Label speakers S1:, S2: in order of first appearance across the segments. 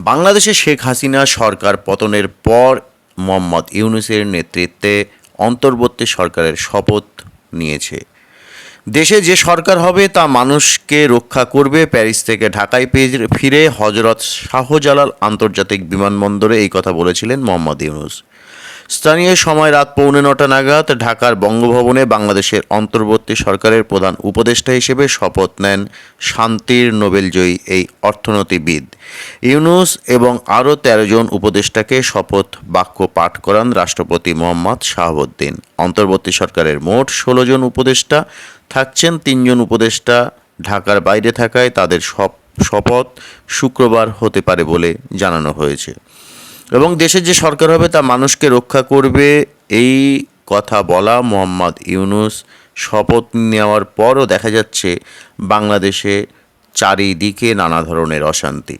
S1: বাংলাদেশে শেখ হাসিনা সরকার পতনের পর মোহাম্মদ ইউনুসের নেতৃত্বে অন্তর্বর্তী সরকারের শপথ নিয়েছে। দেশে যে সরকার হবে তা মানুষকে রক্ষা করবে। প্যারিস থেকে ঢাকায় ফিরে হজরত শাহজালাল আন্তর্জাতিক বিমানবন্দরে এই কথা বলেছিলেন মোহাম্মদ ইউনুস। স্থানীয় সময় রাত পৌনে নটা নাগাদ ঢাকার বঙ্গভবনে বাংলাদেশের অন্তর্বর্তী সরকারের প্রধান উপদেষ্টা হিসেবে শপথ নেন শান্তির নোবেলজয়ী এই অর্থনীতিবিদ। ইউনুস এবং আরও তেরো জন উপদেষ্টাকে শপথ বাক্য পাঠ করান রাষ্ট্রপতি মোহাম্মদ শাহাবুদ্দিন। অন্তর্বর্তী সরকারের মোট ষোলো জন উপদেষ্টা থাকছেন। তিনজন উপদেষ্টা ঢাকার বাইরে থাকায় তাদের সব শপথ শুক্রবার হতে পারে বলে জানানো হয়েছে। এবং দেশের যে সরকার হবে তা মানুষকে রক্ষা করবে। এই কথা বলা মোহাম্মদ ইউনুস শপথ নেওয়ার পরও দেখা যাচ্ছে বাংলাদেশে চারিদিকে নানা ধরনের অশান্তি।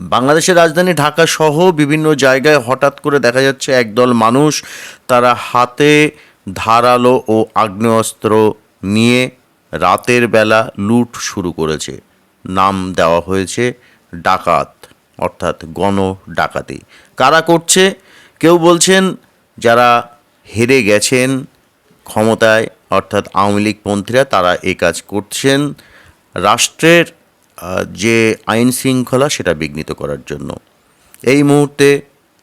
S1: বাংলাদেশের রাজধানী ঢাকা সহ বিভিন্ন জায়গায় হঠাৎ করে দেখা যাচ্ছে একদল মানুষ তারা হাতে ধারালো ও আগ্নেয়াস্ত্র নিয়ে রাতের বেলা লুট শুরু করেছে। নাম দেওয়া হয়েছে ডাকাত। অর্থাৎ গণ ডাকাতি কারা করছে? কেউ বলছেন যারা হেরে গেছেন ক্ষমতায়, অর্থাৎ আওয়ামী লীগ পন্থীরা, তারা এই কাজ করছেন। রাষ্ট্রের যে আইন শৃঙ্খলা, সেটা বিঘ্নিত করার জন্য। এই মুহূর্তে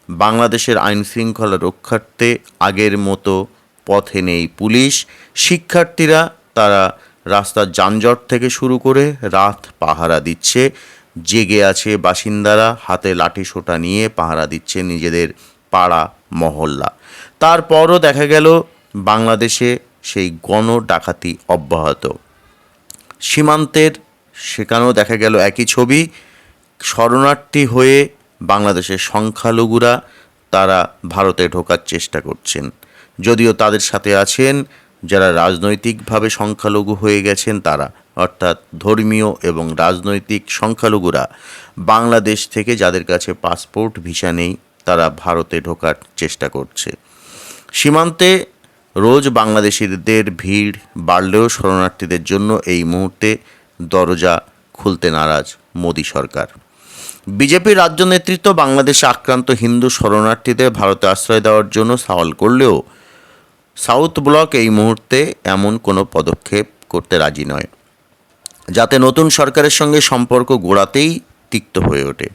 S1: বাংলাদেশের আইন শৃঙ্খলা রক্ষার্থে আগের মতো পথে নেই পুলিশ। শিক্ষার্থীরা, তারা রাস্তার যানজট থেকে শুরু করে রাত পাহারা দিচ্ছে। জেগে আছে বাসিন্দারা, হাতে লাঠি সোটা নিয়ে পাহারা দিচ্ছে নিজেদের পাড়া মহল্লা। তারপরও দেখা গেল বাংলাদেশে সেই গণ ডাকাতি অব্যাহত। সীমান্তের সেখানেও দেখা গেল একই ছবি। শরণার্থী হয়ে বাংলাদেশের সংখ্যালঘুরা তারা ভারতে ঢোকার চেষ্টা করছেন। যদিও তাদের সাথে আছেন, যারা রাজনৈতিকভাবে সংখ্যালঘু হয়ে গেছেন তারা। অর্থাৎ ধর্মীয় এবং রাজনৈতিক সংখ্যালঘুরা বাংলাদেশ থেকে যাদের কাছে পাসপোর্ট, ভিসা নেই, তারা ভারতে ঢোকার চেষ্টা করছে। সীমান্তে রোজ বাংলাদেশিদের ভিড় বাড়লেও শরণার্থীদের জন্য এই মুহূর্তে দরজা খুলতে নারাজ মোদী সরকার। বিজেপির রাজ্য নেতৃত্ব বাংলাদেশে আক্রান্ত হিন্দু শরণার্থীদের ভারতে আশ্রয় দেওয়ার জন্য সওয়াল করলেও সাউথ ব্লক এই মুহূর্তে এমন কোনো পদক্ষেপ করতে রাজি নয়। যাতে নতুন সরকারের সঙ্গে সম্পর্ক গোড়াতেই তিক্ত হয়ে ওঠে।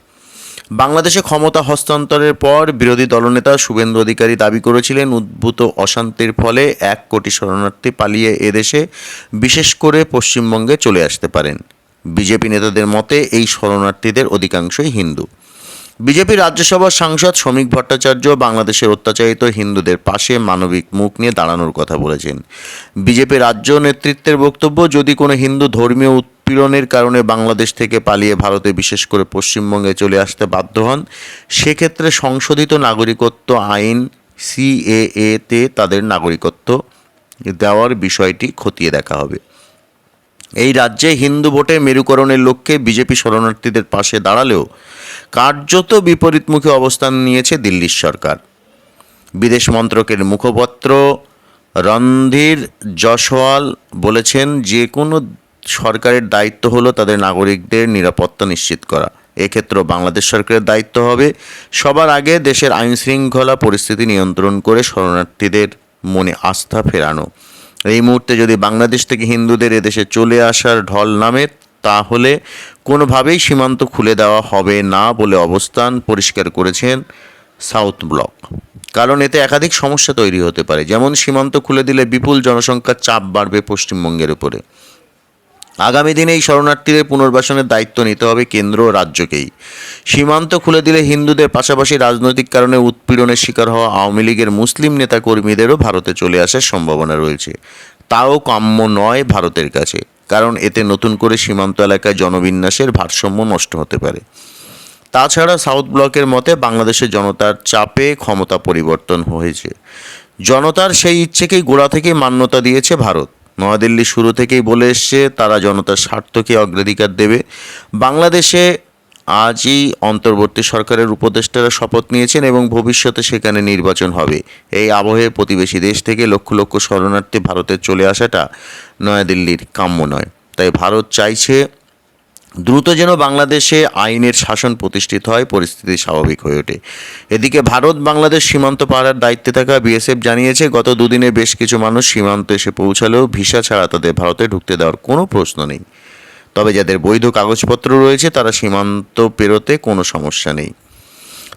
S1: বাংলাদেশে ক্ষমতা হস্তান্তরের পর বিরোধী দলনেতা শুভেন্দু অধিকারী দাবি করেছিলেন, উদ্ভূত অশান্তির ফলে এক কোটি শরণার্থী পালিয়ে এদেশে বিশেষ করে পশ্চিমবঙ্গে চলে আসতে পারেন। বিজেপি নেতাদের মতে, এই শরণার্থীদের অধিকাংশই হিন্দু। বিজেপি রাজ্যসভার সাংসদ শ্রমিক ভট্টাচার্য বাংলাদেশের অত্যাচারিত হিন্দুদের পাশে মানবিক মুখ নিয়ে দাঁড়ানোর কথা বলেছেন। বিজেপি রাজ্য নেতৃত্বের বক্তব্য, যদি কোনো হিন্দু ধর্মীয় উৎপীড়নের কারণে বাংলাদেশ থেকে পালিয়ে ভারতে বিশেষ করে পশ্চিমবঙ্গে চলে আসতে বাধ্য হন, সেক্ষেত্রে সংশোধিত নাগরিকত্ব আইন সিএএ তে তাদের নাগরিকত্ব দেওয়ার বিষয়টি খতিয়ে দেখা হবে। এই রাজ্যে হিন্দু ভোটে মেরুকরণের লক্ষ্যে বিজেপি শরণার্থীদের পাশে দাঁড়ালেও কার্যত বিপরীতমুখী অবস্থান নিয়েছে দিল্লির সরকার। বিদেশ মন্ত্রকের মুখপাত্র রণধীর জসওয়াল বলেছেন যে কোনো সরকারের দায়িত্ব হলো তাদের নাগরিকদের নিরাপত্তা নিশ্চিত করা। এক্ষেত্রে বাংলাদেশ সরকারের দায়িত্ব হবে। সবার আগে দেশের আইন শৃঙ্খলা পরিস্থিতি নিয়ন্ত্রণ করে শরণার্থীদের মনে আস্থা ফেরানো। এই মুহূর্তে যদি বাংলাদেশ থেকে হিন্দুদের এদেশে চলে আসার ঢল নামে, তাহলে কোনোভাবেই সীমান্ত খুলে দেওয়া হবে না বলে অবস্থান পরিষ্কার করেছেন সাউথ ব্লক। কারণ এতে একাধিক সমস্যা তৈরি হতে পারে। যেমন সীমান্ত খুলে দিলে বিপুল জনসংখ্যার চাপ বাড়বে পশ্চিমবঙ্গের উপরে। আগামী দিনে এই শরণার্থীদের পুনর্বাসনের দায়িত্ব নিতে হবে কেন্দ্র ও রাজ্যকেই। সীমান্ত খুলে দিলে হিন্দুদের পাশাপাশি রাজনৈতিক কারণে উৎপীড়নের শিকার হওয়া আওয়ামী লীগের মুসলিম নেতাকর্মীদেরও ভারতে চলে আসার সম্ভাবনা রয়েছে। তাও কাম্য নয় ভারতের কাছে, কারণ এতে নতুন করে সীমান্ত এলাকায় জনবিন্যাসের ভারসাম্য নষ্ট হতে পারে। তাছাড়া সাউথ ব্লকের মতে বাংলাদেশের জনতার চাপে ক্ষমতা পরিবর্তন হয়েছে। জনতার সেই ইচ্ছেকেই গোড়া থেকে মান্যতা দিয়েছে ভারত। নয়াদিল্লি শুরু থেকেই বলে এসছে, তারা জনতার স্বার্থকে অগ্রাধিকার দেবে। বাংলাদেশে আজই অন্তর্বর্তী সরকারের উপদেষ্টারা শপথ নিয়েছেন এবং ভবিষ্যতে সেখানে নির্বাচন হবে। এই আবহে প্রতিবেশী দেশ থেকে লক্ষ লক্ষ শরণার্থী ভারতে চলে আসাটা নয়াদিল্লির কাম্য নয়। তাই ভারত চাইছে দ্রুত যেন বাংলাদেশে আইনের শাসন প্রতিষ্ঠিত হয়, পরিস্থিতি স্বাভাবিক হয়ে ওঠে। এদিকে ভারত বাংলাদেশ সীমান্ত পাহারার দায়িত্বে থাকা বিএসএফ জানিয়েছে, গত দুদিনে বেশ কিছু মানুষ সীমান্তে এসে পৌঁছালেও ভিসা ছাড়া তাদের ভারতে ঢুকতে দেওয়ার কোনো প্রশ্ন নেই। তবে যাদের বৈধ কাগজপত্র রয়েছে, তারা সীমান্ত পেরোতে কোনো সমস্যা নেই।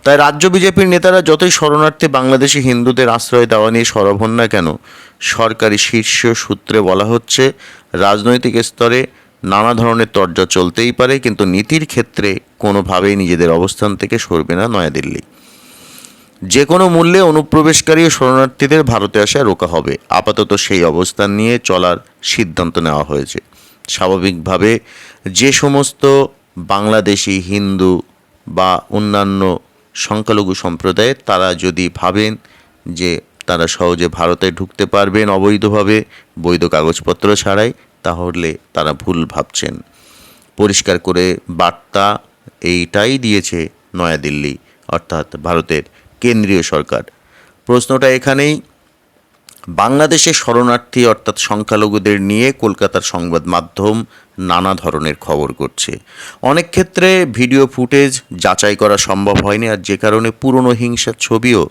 S1: তাই রাজ্য বিজেপির নেতারা যতই শরণার্থী বাংলাদেশি হিন্দুদের আশ্রয় দেওয়া নিয়ে সরব হন না কেন, সরকারি শীর্ষ সূত্রে বলা হচ্ছে, রাজনৈতিক স্তরে নানা ধরনের তর্জা চলতেই পারে, কিন্তু নীতির ক্ষেত্রে কোনোভাবেই নিজেদের অবস্থান থেকে সরবে না নয়াদিল্লি। যে কোনো মূল্যে অনুপ্রবেশকারী শরণার্থীদের ভারতে আসা রোকা হবে। আপাতত সেই অবস্থান নিয়ে চলার সিদ্ধান্ত নেওয়া হয়েছে। স্বাভাবিকভাবে যে সমস্ত বাংলাদেশি, হিন্দু বা অন্যান্য সংখ্যালঘু সম্প্রদায়ের তারা যদি ভাবেন যে তারা সহজে ভারতে ঢুকতে পারবেন অবৈধভাবে বৈধ কাগজপত্র ছাড়াই তাহলে তারা ভুল ভাবছেন। পরিষ্কার করে বার্তা এইটাই দিয়েছে নয়াদিল্লি, অর্থাৎ ভারতের কেন্দ্রীয় সরকার। প্রশ্নটা এখানেই, বাংলাদেশে শরণার্থী অর্থাৎ সংখ্যালঘুদের নিয়ে কলকাতার সংবাদ মাধ্যম নানা ধরনের খবর করছে। অনেক ক্ষেত্রে ভিডিও ফুটেজ যাচাই করা সম্ভব হয়নি, আর যে কারণে পুরনো হিংসার ছবিও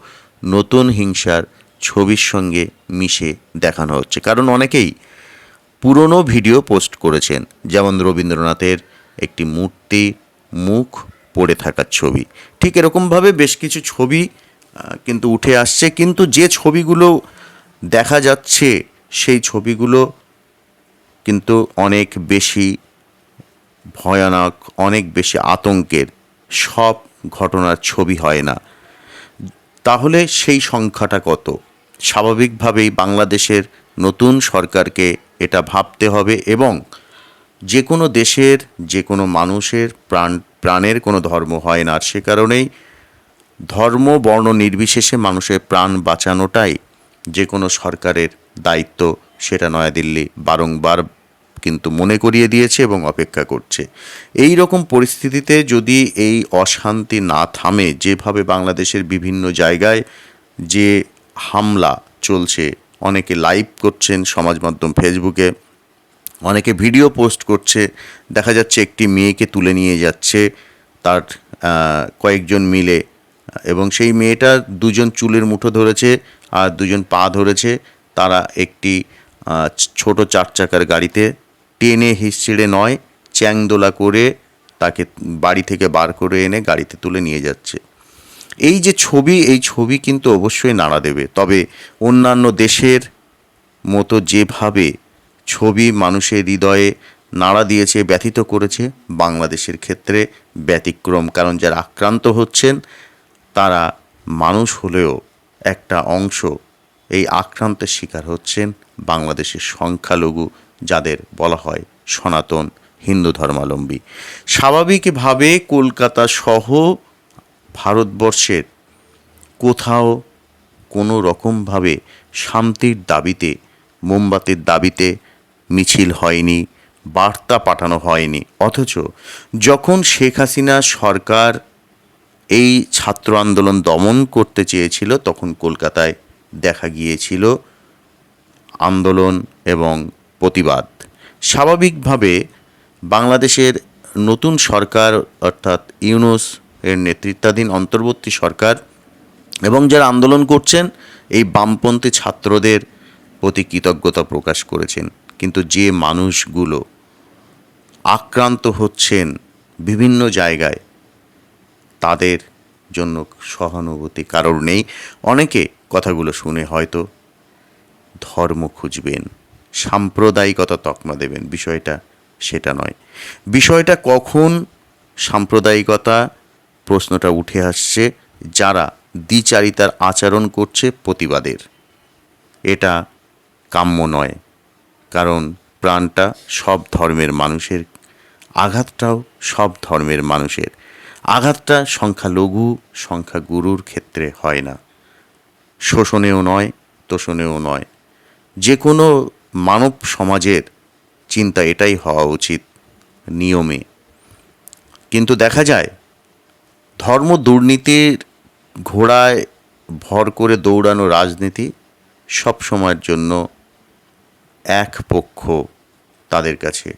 S1: নতুন হিংসার ছবির সঙ্গে মিশে দেখানো হচ্ছে। কারণ অনেকেই পুরনো ভিডিও পোস্ট করেছেন, যেমন রবীন্দ্রনাথের একটি মূর্তি, মুখ পড়ে থাকার ছবি। ঠিক এরকমভাবে বেশ কিছু ছবি কিন্তু উঠে আসছে, কিন্তু যে ছবিগুলো দেখা যাচ্ছে, সেই ছবিগুলো কিন্তু অনেক বেশি ভয়ানক, অনেক বেশি আতঙ্কের। সব ঘটনার ছবি হয় না। তাহলে সেই সংখ্যাটা কত? স্বাভাবিকভাবেই বাংলাদেশের নতুন সরকারকে এটা ভাবতে হবে এবং যে কোনো দেশের, যে কোনো মানুষের প্রাণ, প্রাণের কোনো ধর্ম হয় না। আর সে কারণেই ধর্ম, বর্ণ নির্বিশেষে মানুষের প্রাণ বাঁচানোটাই যে কোনো সরকারের দায়িত্ব, সেটা নয়াদিল্লি বারংবার কিন্তু মনে করিয়ে দিয়েছে এবং অপেক্ষা করছে। এই রকম পরিস্থিতিতে যদি এই অশান্তি না থামে, যেভাবে বাংলাদেশের বিভিন্ন জায়গায় যে হামলা চলছে অনেকে লাইভ করছেন সমাজ মাধ্যম ফেসবুকে অনেকে ভিডিও পোস্ট করছে, দেখা যাচ্ছে একটি মেয়েকে তুলে নিয়ে যাচ্ছে তার কয়েকজন মিলে, এবং সেই মেয়েটার দুজন চুলের মুঠো ধরেছে আর দুজন পা ধরেছে, তারা একটি ছোট চার চাকার গাড়িতে টেনে হিসড়ে নয়, চ্যাংদোলা করে তাকে বাড়ি থেকে বার করে এনে গাড়িতে তুলে নিয়ে যাচ্ছে। এই যে ছবি, এই ছবি কিন্তু অবশ্যই নাড়া দেবে। তবে অন্যান্য দেশের মতো যেভাবে ছবি মানুষের হৃদয়ে নাড়া দিয়েছে, ব্যথিত করেছে, বাংলাদেশের ক্ষেত্রে ব্যতিক্রম। কারণ যারা আক্রান্ত হচ্ছেন, তারা মানুষ হলেও একটা অংশ এই আক্রান্তের শিকার হচ্ছেন বাংলাদেশের সংখ্যালঘু, যাদের বলা হয় সনাতন হিন্দু ধর্মাবলম্বী। স্বাভাবিকভাবে কলকাতা সহ ভারতবর্ষের কোথাও কোনো রকমভাবে শান্তির দাবিতে, মোমবাতির দাবিতে মিছিল হয়নি, বার্তা পাঠানো হয়নি। অথচ যখন শেখ হাসিনা সরকার এই ছাত্র আন্দোলন দমন করতে চেয়েছিল, তখন কলকাতায় দেখা গিয়েছিল আন্দোলন এবং প্রতিবাদ। স্বাভাবিকভাবে বাংলাদেশের নতুন সরকার অর্থাৎ ইউনুস এর নেতৃত্বাধীন অন্তর্বর্তী সরকার এবং যারা আন্দোলন করছেন, এই বামপন্থী ছাত্রদের প্রতি কৃতজ্ঞতা প্রকাশ করেছেন। কিন্তু যে মানুষগুলো আক্রান্ত হচ্ছেন বিভিন্ন জায়গায়, তাদের জন্য সহানুভূতি কারোর নেই। অনেকে কথাগুলো শুনে হয়তো ধর্ম খুঁজবেন, সাম্প্রদায়িকতা তকমা দেবেন। বিষয়টা সেটা নয়। বিষয়টা কখন সাম্প্রদায়িকতা প্রশ্নটা উঠে আসছে, যারা দ্বিচারিতার আচরণ করছে প্রতিবাদের। এটা কাম্য নয়, কারণ প্রাণটা সব ধর্মের মানুষের, আঘাতটাও সব ধর্মের মানুষের। আঘাতটা সংখ্যালঘু, সংখ্যাগুরুর ক্ষেত্রে হয় না। শোষণেও নয়, তোষণেও নয়। যে কোনো মানব সমাজের চিন্তা এটাই হওয়া উচিত নিয়মে। কিন্তু দেখা যায় ধর্ম দুর্নীতির ঘোড়ায় ভর করে দৌড়ানো রাজনীতি সব সময়ের জন্য এক পক্ষ তাদের কাছে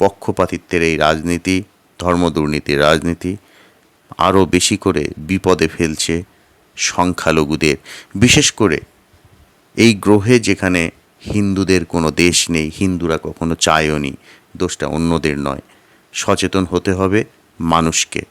S1: পক্ষপাতিত্বের এই রাজনীতি, ধর্ম দুর্নীতির রাজনীতি আরও বেশি করে বিপদে ফেলছে সংখ্যালঘুদের। বিশেষ করে এই গ্রহে যেখানে হিন্দুদের কোনো দেশ নেই, হিন্দুরা কখনো চায়ও নি দোষটা অন্যদের নয়। সচেতন হতে হবে মানুষকে।